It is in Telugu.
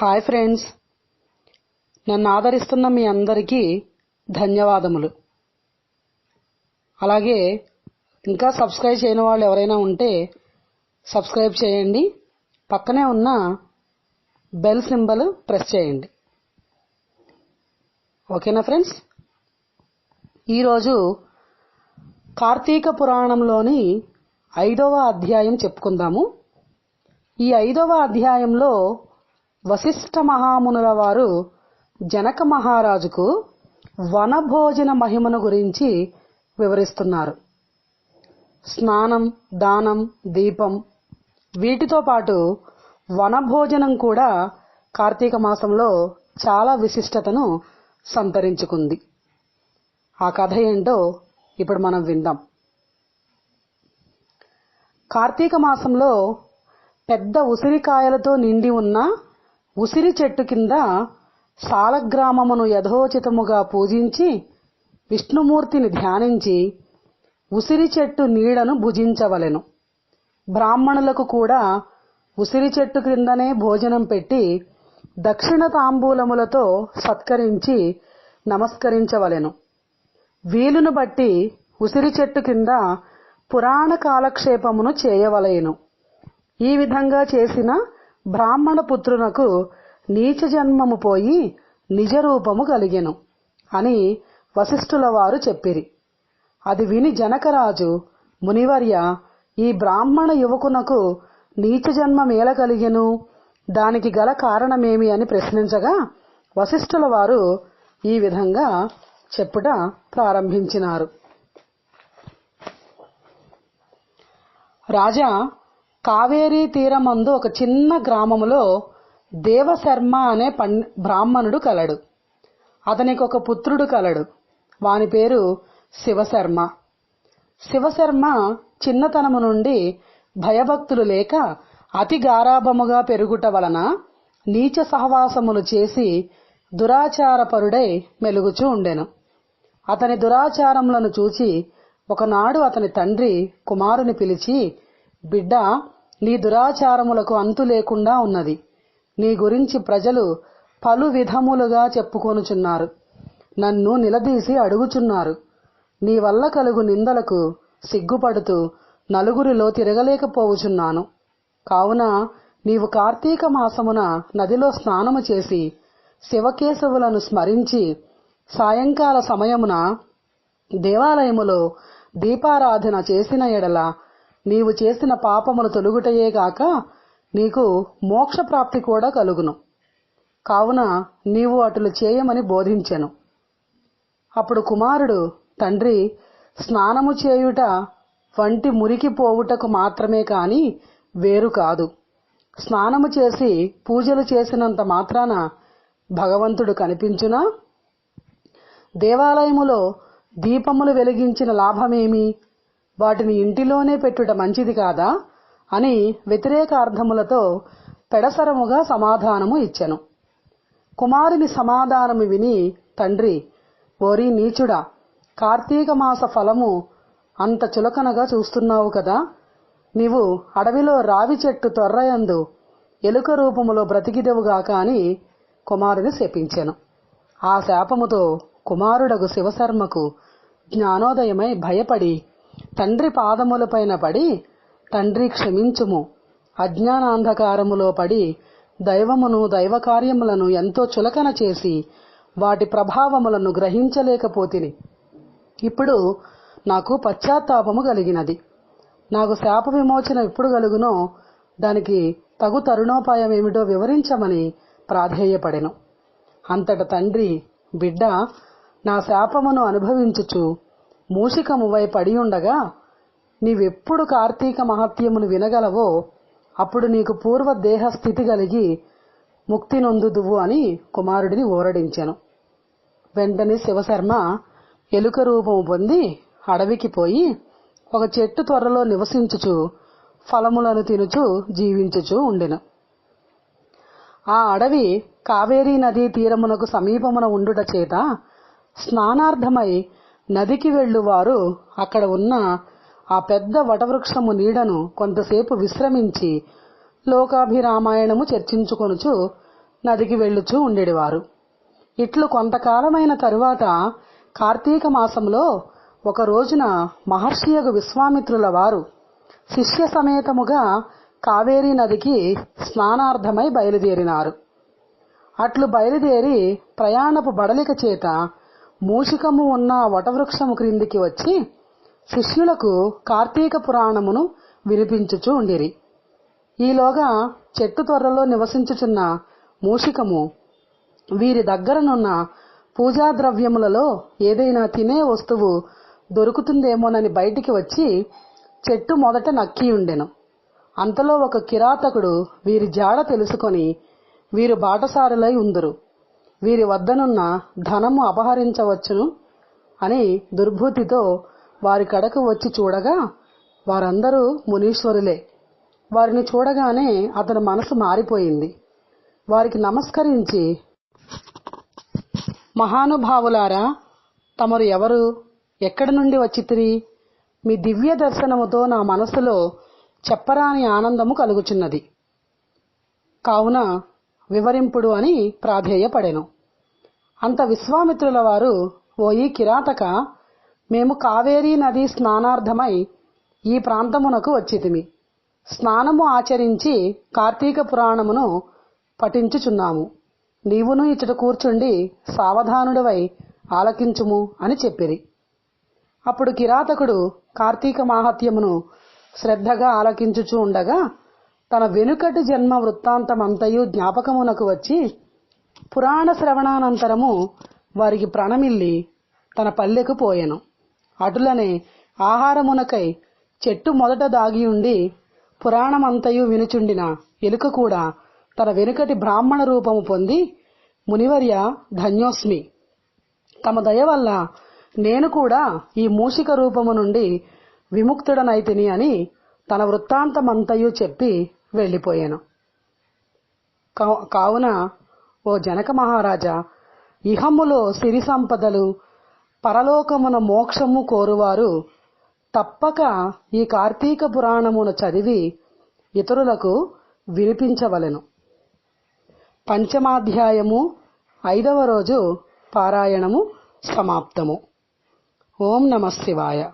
హాయ్ ఫ్రెండ్స్ నన్ను ఆదరిస్తున్న మీ అందరికీ ధన్యవాదములు. అలాగే ఇంకా సబ్స్క్రైబ్ చేయని వాళ్ళు ఎవరైనా ఉంటే సబ్స్క్రైబ్ చేయండి. పక్కనే ఉన్న బెల్ సింబల్ ప్రెస్ చేయండి. ఓకేనా ఫ్రెండ్స్ ఈరోజు కార్తీక పురాణంలోని ఐదవ అధ్యాయం చెప్పుకుందాము. ఈ ఐదవ అధ్యాయంలో వశిష్ఠ మహామునుల వారు జనక మహారాజుకు వనభోజన మహిమను గురించి వివరిస్తున్నారు. స్నానం దానం దీపం వీటితో పాటు వనభోజనం కూడా కార్తీక మాసంలో చాలా విశిష్టతను సంతరించుకుంది. ఆ కథ ఏంటో ఇప్పుడు మనం విందాం. కార్తీక మాసంలో పెద్ద ఉసిరికాయలతో నిండి ఉన్న ఉసిరి చెట్టు కింద సాలగ్రామమును యథోచితముగా పూజించి విష్ణుమూర్తిని ధ్యానించి ఉసిరి చెట్టు నీడను భుజించవలెను. బ్రాహ్మణులకు కూడా ఉసిరి చెట్టు క్రిందనే భోజనం పెట్టి దక్షిణ తాంబూలములతో సత్కరించి నమస్కరించవలెను. వీలును బట్టి ఉసిరి చెట్టు కింద పురాణ కాలక్షేపమును చేయవలెను. ఈ విధంగా చేసిన బ్రాహ్మణ పుత్రునకు నీచ జన్మము పోయి నిజరూపము కలిగెను అని వశిష్ఠుల వారు చెప్పిరి. అది విని జనకరాజు మునివర్య ఈ బ్రాహ్మణ యువకునకు నీచ జన్మమేల కలిగెను దానికి గల కారణమేమి అని ప్రశ్నించగా వశిష్ఠుల వారు ఈ విధంగా చెప్పుట ప్రారంభించినారు. రాజా కావేరీ తీరమందు ఒక చిన్న గ్రామములో దేవశర్మ అనే పం బ్రాహ్మణుడు కలడు. అతనికి ఒక పుత్రుడు కలడు. వాని పేరు శివశర్మ. శివశర్మ చిన్నతనము నుండి భయభక్తులు లేక అతి గారాభముగా పెరుగుట వలన నీచ సహవాసములు చేసి దురాచారపరుడై మెలుగుచూ ఉండెను. అతని దురాచారములను చూచి ఒకనాడు అతని తండ్రి కుమారుని పిలిచి బిడ్డ నీ దురాచారములకు అంతు లేకుండా ఉన్నది. నీ గురించి ప్రజలు పలు విధములుగా చెప్పుకొనుచున్నారు. నన్ను నిలదీసి అడుగుచున్నారు. నీ వల్ల కలుగు నిందలకు సిగ్గుపడుతూ నలుగురిలో తిరగలేకపోవుచున్నాను. కావున నీవు కార్తీక మాసమున నదిలో స్నానము చేసి శివకేశవులను స్మరించి సాయంకాల సమయమున దేవాలయములో దీపారాధన చేసిన ఎడల నీవు చేసిన పాపములు తొలుగుటయే గాక నీకు మోక్షప్రాప్తి కూడా కలుగును. కావున నీవు అటులు చేయమని బోధించెను. అప్పుడు కుమారుడు తండ్రి స్నానము చేయుట వంటి మురికి పోవుటకు మాత్రమే కాని వేరు కాదు. స్నానము చేసి పూజలు చేసినంత మాత్రాన భగవంతుడు కనిపించునా? దేవాలయములో దీపములు వెలిగించిన లాభమేమి? వాటిని ఇంటిలోనే పెట్టుట మంచిది కాదా అని వ్యతిరేక అర్థములతో పెడసరముగా సమాధానము ఇచ్చెను. కుమారుని సమాధానము విని తండ్రి ఓరి నీచుడా కార్తీక మాస ఫలము అంత చులకనగా చూస్తున్నావు కదా? నీవు అడవిలో రావి చెట్టు తొర్రయందు ఎలుక రూపములో బ్రతికిదవుగాక అని కుమారుని శపించెను. ఆ శాపముతో కుమారుడగు శివశర్మకు జ్ఞానోదయమై భయపడి తండ్రి పాదములపైన పడి తండ్రి క్షమించుము. అజ్ఞానాంధకారములో పడి దైవమును దైవ కార్యములను ఎంతో చులకన చేసి వాటి ప్రభావములను గ్రహించలేకపోతిని. ఇప్పుడు నాకు పశ్చాత్తాపము కలిగినది. నాకు శాప విమోచన ఎప్పుడు కలుగునో దానికి తగు తరుణోపాయం ఏమిటో వివరించమని ప్రాధేయపడెను. అంతట తండ్రి బిడ్డ నా శాపమును అనుభవించుచు మూషికమువై పడి ఉండగా నీవెప్పుడు కార్తీక మహత్యమును వినగలవో అప్పుడు నీకు పూర్వ దేహ స్థితి కలిగి ముక్తి నొందుదువు అని కుమారుడిని ఊరడించెను వెంటనే శివశర్మ ఎలుక రూపము పొంది అడవికి పోయి ఒక చెట్టు త్వరలో నివసించుచు ఫలములను తినుచు జీవించుచు ఉండెను. ఆ అడవి కావేరీ నదీ తీరమునకు సమీపమున ఉండుట చేత స్నానార్థమై నదికి వెళ్ళువారు అక్కడ ఉన్న ఆ పెద్ద వటవృక్షము నీడను కొంతసేపు విశ్రమించి లోకాభిరామాయణము చర్చించుకొనుచు నదికి వెళ్ళుచూ ఉండేవారు ఇట్లు కొంతకాలమైన తరువాత కార్తీక మాసంలో ఒక రోజున మహర్షియగు విశ్వామిత్రుల వారు శిష్య సమేతముగా కావేరీ నదికి స్నానార్థమై బయలుదేరినారు. అట్లు బయలుదేరి ప్రయాణపు బడలిక చేత మూషికము ఉన్న వటవృక్షము క్రిందికి వచ్చి శిష్యులకు కార్తీక పురాణమును వినిపించుచు ఉండిరి. ఈలోగా చెట్టు త్వరలో నివసించుచున్న మూషికము వీరి దగ్గరనున్న పూజా ద్రవ్యములలో ఏదైనా తినే వస్తువు దొరుకుతుందేమోనని బయటికి వచ్చి చెట్టు మొదట నక్కియుండెను అంతలో ఒక కిరాతకుడు వీరి జాడ తెలుసుకొని వీరు బాటసారులై ఉందరు. వీరి వద్దనున్న ధనము అపహరించవచ్చును అని దుర్బుద్ధితో వారి కడకు వచ్చి చూడగా వారందరూ మునీశ్వరులే. వారిని చూడగానే అతని మనసు మారిపోయింది. వారికి నమస్కరించి మహానుభావులారా తమరు ఎవరు? ఎక్కడి నుండి వచ్చితిరి? మీ దివ్య దర్శనముతో నా మనసులో చెప్పరాని ఆనందము కలుగుచున్నది. కావున వివరింపుడు అని ప్రాధేయపడెను. అంత విశ్వామిత్రుల వారు ఓయి కిరాతక మేము కావేరీ నది స్నానార్థమై ఈ ప్రాంతమునకు వచ్చితిమి. స్నానము ఆచరించి కార్తీక పురాణమును పఠించుచున్నాము. నీవును ఇచ్చట కూర్చుండి సావధానుడవై ఆలకించుము అని చెప్పిరి. అప్పుడు కిరాతకుడు కార్తీక మాహత్యమును శ్రద్ధగా ఆలకించుచూ ఉండగా తన వెనుకటి జన్మ వృత్తాంతమంతయు జ్ఞాపకమునకు వచ్చి పురాణ శ్రవణానంతరము వారికి ప్రణమిల్లి తన పల్లెకు పోయెను. అటులనే ఆహారమునకై చెట్టు మొదట దాగియుండి పురాణమంతయు వినుచుండిన ఎలుక కూడా తన వెనుకటి బ్రాహ్మణ రూపము పొంది మునివర్య ధన్యోస్మి. తమ దయ వల్ల నేను కూడా ఈ మూషిక రూపము నుండి విముక్తుడనైతిని అని తన వృత్తాంతమంతయు చెప్పి వెళ్ళిపోయాను. కావున ఓ జనక మహారాజా ఇహములో సిరి సంపదలు పరలోకమున మోక్షము కోరువారు తప్పక ఈ కార్తీక పురాణమును చదివి ఇతరులకు వినిపించవలెను. పంచమాధ్యాయము ఐదవ రోజు పారాయణము సమాప్తము. ఓం నమ శివాయ.